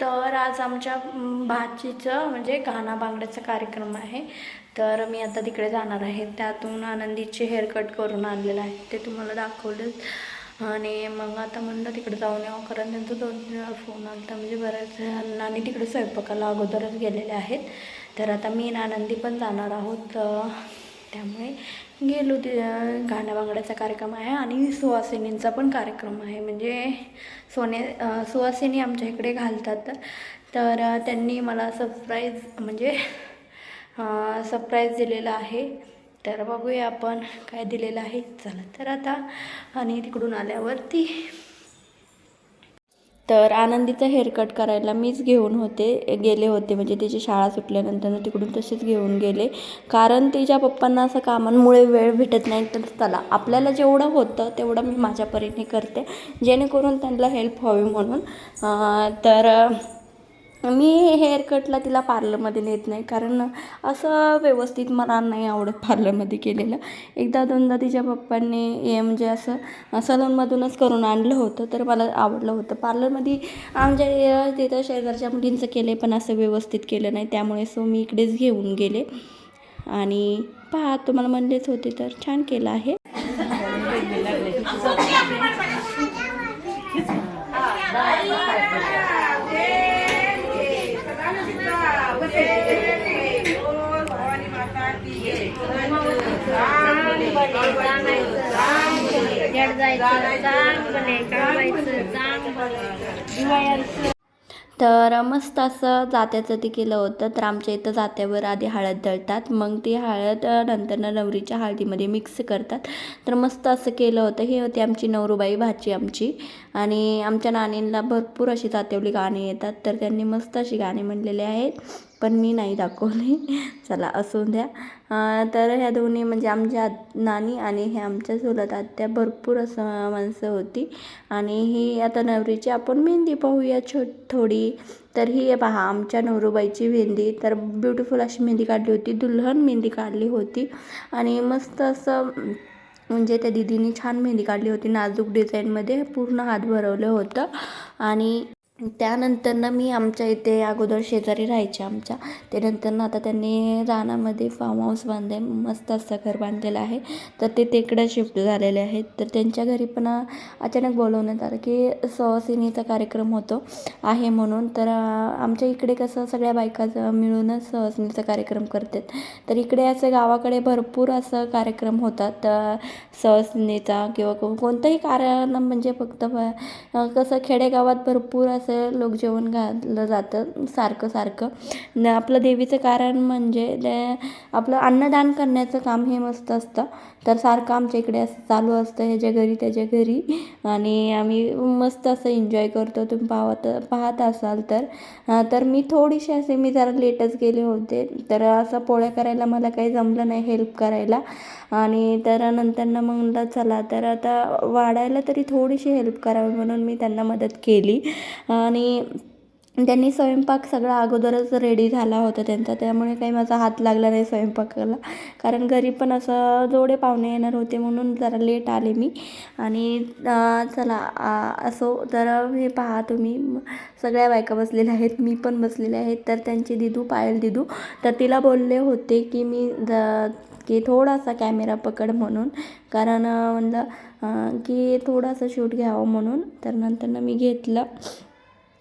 तर आज आमच्या भाचीचं म्हणजे गाणा बांगड्याचा कार्यक्रम आहे. तर मी आता तिकडे जाणार आहे. त्यातून आनंदीचे हेअरकट करून आणलेलं आहे. ते तुम्हाला दाखवलं आणि मग आता म्हणलं तिकडे जाऊन यावं कारण त्यांचा दोन तीन वेळा फोन आला म्हणजे बऱ्याच आणि तिकडे स्वयंपाकाला अगोदरच गेलेले आहेत. तर आता मी आनंदी पण जाणार आहोत. त्यामुळे गेलो ते गाण्या बांगड्याचा कार्यक्रम आहे आणि सुवासिनींचा पण कार्यक्रम आहे. म्हणजे सोने सुवासिनी आमच्या इकडे घालतात. तर त्यांनी मला सरप्राईज म्हणजे सरप्राईज दिलेला आहे. तर बघूया आपण काय दिलेलं आहे. चला तर आता आणि तिकडून आल्यावरती तर आनंदीचं हेअरकट करायला मीच घेऊन होते गेले होते. म्हणजे तिची शाळा सुटल्यानंतर तिकडून तसेच घेऊन गेले. कारण तिच्या पप्पांना असं कामांमुळे वेळ भेटत नाही. तर चला आपल्याला जेवढं होतं तेवढं मी माझ्या परीने करते. जेणेकरून त्यांना हेल्प व्हावी म्हणून. तर मी हेअरकटला तिला पार्लरमध्ये नेत नाही कारण असं व्यवस्थित मला नाही आवडत पार्लरमध्ये केलेलं. एकदा दोनदा तिच्या पप्पांनी हे म्हणजे असं सलूनमधूनच करून आणलं होतं तर मला आवडलं होतं. पार्लरमध्ये आमच्या तिथं शेजारच्या मुलींचं केलं पण असं व्यवस्थित केलं नाही त्यामुळे सो मी इकडेच घेऊन गेले. आणि पहा तुम्हाला म्हणलेच होते तर छान केलं आहे. तर मस्त असं जात्याचं ते केलं होतं तर आमच्या इथं जात्यावर आधी हळद दळतात मग ती हळद नंतर नवरीच्या हळदीमध्ये मिक्स करतात. तर मस्त असं केलं होतं. हे होती आमची नवरूबाई भाची आमची. आणि आमच्या नानींना भरपूर अशी जात्यावली गाणी येतात तर त्यांनी मस्त अशी गाणी म्हणलेली आहेत. पण मी नाही दाखवली. चला असू द्या. तर ह्या दोन्ही म्हणजे आमच्या नानी आणि हे आमच्या चुलत आत्या भरपूर असं माणसं होती. आणि ही आता नवरीची आपण मेहंदी पाहूया छो थोडी. तर ही पहा आमच्या नवरूबाईची मेहंदी. तर ब्युटिफुल अशी मेहंदी काढली होती दुल्हन मेहंदी काढली होती. आणि मस्त असं म्हणजे त्या दिदीने छान मेहंदी काढली होती. नाजूक डिझाईनमध्ये पूर्ण हात भरवलं होतं. आणि त्यानंतरनं मी आमच्या इथे अगोदर शेजारी राहायचे आमच्या. ते नंतरनं आता त्यांनी रानामध्ये फार्म हाऊस बांधले मस्त असं घर बांधलेलं आहे. तर ते तिकडं शिफ्ट झालेले आहेत. तर त्यांच्या घरी पण अचानक बोलवण्यात आलं की सहसिनीचा कार्यक्रम होतो आहे म्हणून. तर आमच्या इकडे कसं सगळ्या बायका मिळूनच सहसिनीचा कार्यक्रम करतात. तर इकडे असं गावाकडे भरपूर असं कार्यक्रम होतात अं, सहसिनीचा किंवा कोणताही कारण म्हणजे फक्त कसं खेडेगावात भरपूर असं लोक जेवण घातलं जातं सारखं सारखं. न आपलं देवीचं कारण म्हणजे ते आपलं अन्नदान करण्याचं काम हे मस्त असतं. तर सारखं आमच्या इकडे असं चालू असतं ह्याच्या घरी त्याच्या घरी. आणि आम्ही मस्त असं एन्जॉय करतो. तुम्ही पाहत पाहत असाल तर. तर मी थोडीशी असे मी जरा लेटच गेले होते. तर असं पोळ्या करायला मला काही जमलं नाही हेल्प करायला. आणि तर नंतरनं मग म्हणलं चला. तर आता वाढायला तरी थोडीशी हेल्प करावी म्हणून मी त्यांना मदत केली. आणि त्यांनी स्वयंपाक सगळा अगोदरच रेडी झाला होता त्यांचा. त्यामुळे काही माझा हात लागला नाही स्वयंपाकाला. कारण घरी पण असं जोडे पाहुणे येणार होते म्हणून जरा लेट आले मी. आणि चला असो तर हे पहा तुम्ही. सगळ्या बायका बसलेल्या आहेत मी पण बसलेले आहेत तर त्यांची दिदू पायल दिदू तर तिला बोलले होते की मी ज की थोडासा कॅमेरा पकड म्हणून. कारण म्हणलं की थोडासा शूट घ्यावं म्हणून. तर नंतरनं मी घेतलं.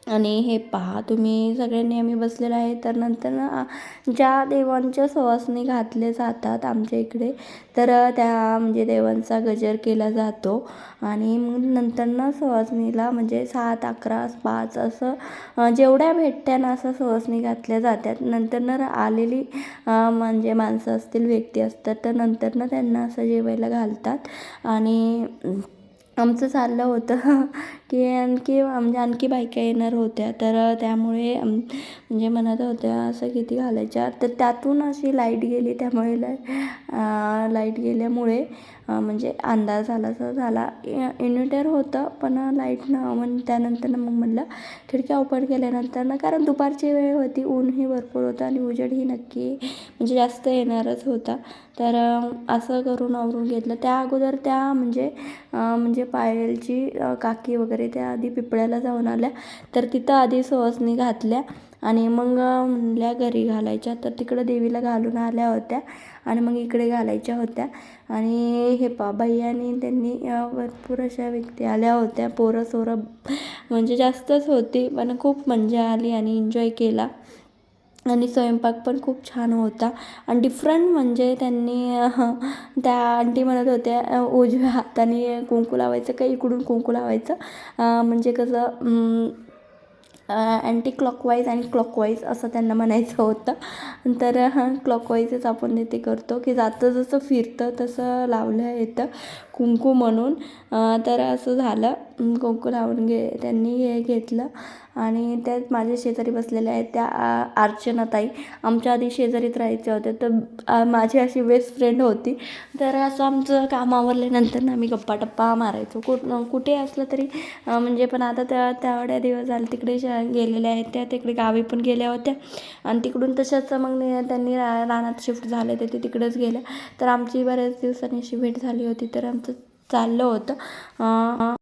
आणि हे पहा तुम्ही सगळ्यांनी आम्ही बसलेलं आहे. तर नंतर ना ज्या देवांच्या सवासणी घातले जातात आमच्या इकडे तर त्या म्हणजे देवांचा गजर केला जातो. आणि मग नंतर ना सवासणीला म्हणजे सात अकरा पाच असं जेवढ्या भेटत्या ना असं सवासणी घातल्या जातात नंतर ना आलेली म्हणजे माणसं असतील व्यक्ती असतात तर नंतर ना त्यांना असं जेवायला घालतात. आणि आमचं चाललं होतं की आणखी म्हणजे आणखी बायका येणार होत्या. तर त्यामुळे म्हणजे म्हणत होत्या असं किती घालायच्या? तर त्यातून अशी लाइट गेली त्यामुळे लाइट लाइट गेल्यामुळे म्हणजे अंदाज झालासा झाला. इन्व्हर्टर होतं पण लाइट न मग त्यानंतर मग म्हणलं खिडक्या ओपन केल्यानंतर ना कारण दुपारची वेळ होती ऊनही भरपूर होतं आणि उजेडही नक्की म्हणजे जास्त येणारच होता. तर असं करून आवरून घेतलं. त्या अगोदर त्या म्हणजे म्हणजे पायलची काकी वगैरे वगैरे त्या आधी पिपळ्याला जाऊन आल्या. तर तिथं आधी सुवासनी घातल्या आणि मग म्हणल्या घरी घालायच्या. तर तिकडं देवीला घालून आल्या होत्या आणि मग इकडे घालायच्या होत्या. आणि हे पा आणि त्यांनी भरपूर अशा व्यक्ती आल्या होत्या. पोरं सोरं म्हणजे जास्तच होती पण खूप मजा आली आणि एन्जॉय केला. आणि स्वयंपाक पण खूप छान होता. आणि डिफरंट म्हणजे त्यांनी त्या आंटी म्हणत होत्या उजव्या हाताने कुंकू लावायचं का इकडून कुंकू लावायचं? म्हणजे कसं अँटी क्लॉकवाईज आणि क्लॉकवाईज असं त्यांना म्हणायचं होतं. तर हां क्लॉकवाईजच आपण ते करतो की जातं जसं फिरतं तसं लावलं येतं कुंकू म्हणून. तर असं झालं. कुंकू लावून घे त्यांनी हे घेतलं. आणि त्यात माझ्या शेजारी बसलेल्या आहेत त्या अर्चनाताई. आमच्या आधी शेजारीत राहायच्या होत्या. तर माझी अशी बेस्ट फ्रेंड होती. तर असं आमचं काम आवरल्यानंतर ना आम्ही गप्पा टप्पा मारायचो. कुठ कुठे असलं तरी म्हणजे पण आता त्या तेवढ्या दिवस झाले तिकडे श- गेलेल्या आहेत त्या तिकडे गावी पण गेल्या होत्या. आणि तिकडून तशाच मग त्यांनी रा रानात शिफ्ट झाले ते तिकडेच गेल्या. तर आमची बऱ्याच दिवसांनी अशी भेट झाली होती. तर आमचं चाललं होतं.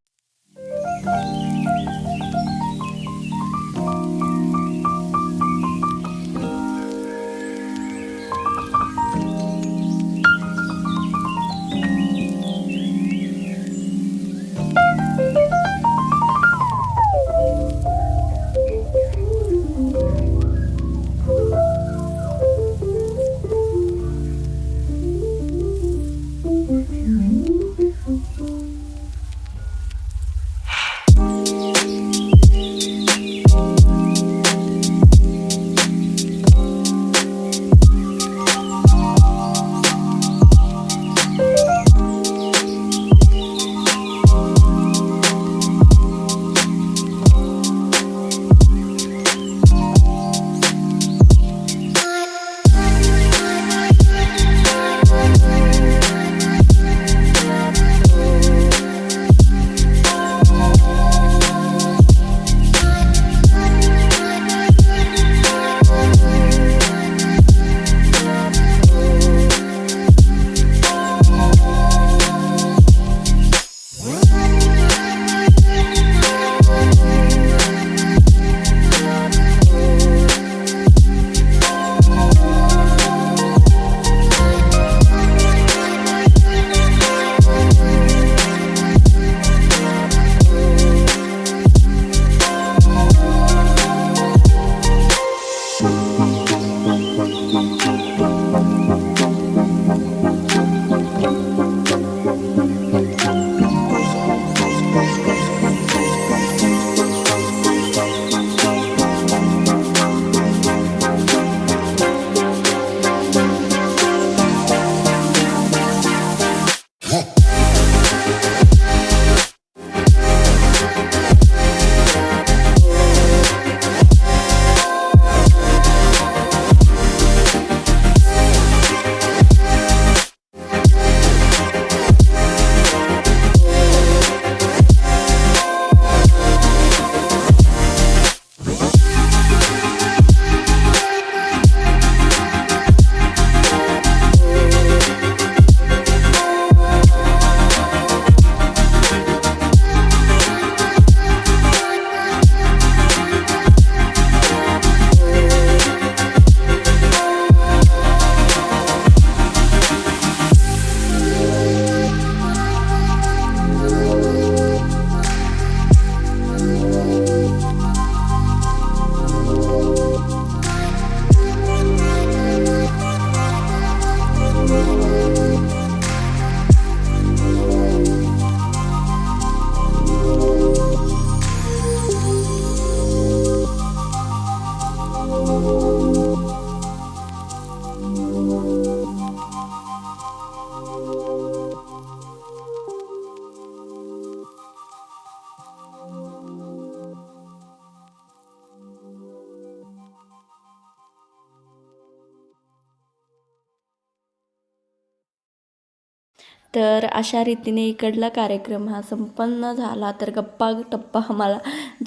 तर अशा रीतीने इकडला कार्यक्रम हा संपन्न झाला. तर गप्पा टप्पा आम्हाला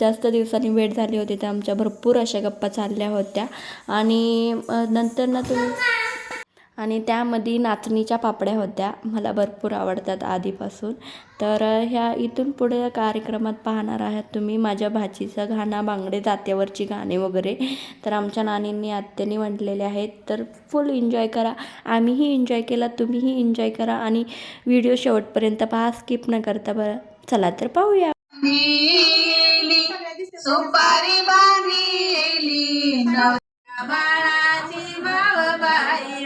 जास्त दिवसांनी भेट झाली होती. तर आमच्या भरपूर अशा गप्पा चालल्या होत्या. आणि नंतर ना तुम्ही आणि त्यामध्ये नाचणीच्या पापड्या होत्या. मला भरपूर आवडतात आधीपासून. तर ह्या इथून पुढे कार्यक्रमात पाहणार आहात तुम्ही माझ्या भाचीचं घाणा बांगडे जात्यावरची गाणे वगैरे. तर आमच्या नानींनी आत्यानी म्हटलेले आहेत. तर फुल एन्जॉय करा. आम्हीही एन्जॉय केला तुम्हीही एन्जॉय करा आणि व्हिडिओ शेवटपर्यंत पहा. स्किप न करता बरं. चला तर पाहूया. सुपारी बाळाची बाबाई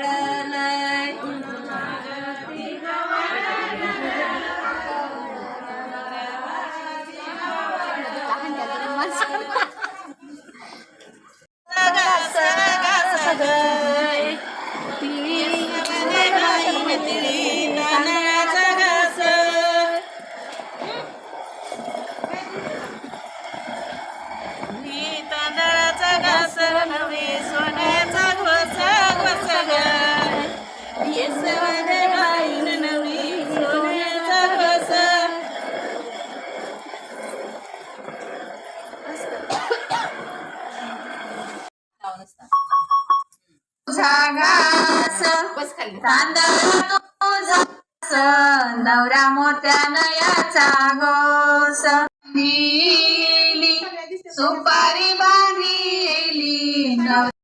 தீயவனை வாயினத்திலே नवरा मोत्यानं याचा घोस नेली सुपारी बांधली नवरा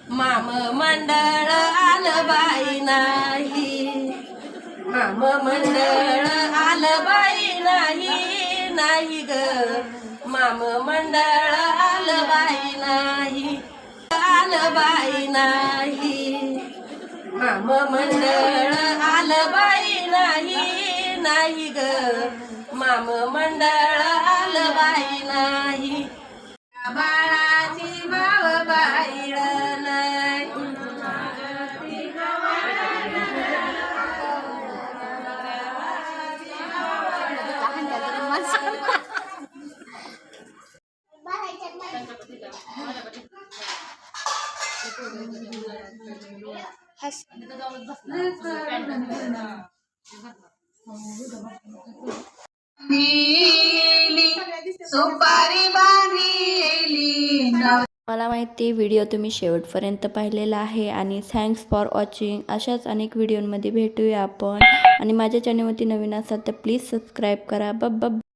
माम मंडळ आलं बाई नाही. माम मंडळ आलं बाई नाही नाही ग. माम मंडळ आलं बाई नाही आलं बाई नाही. माम मंडळ आलं बाई नाही नाही ग. माम मंडळ आलं बाई नाही. सुपारी बांधली मला माहिती व्हिडिओ तुम्ही शेवटपर्यंत पाहिलेला आहे आणि थँक्स फॉर वॉचिंग अशाच अनेक व्हिडिओमध्ये भेटूया आपण. आणि माझ्या चॅनलवरती नवीन असाल तर प्लीज सबस्क्राईब करा. बब बब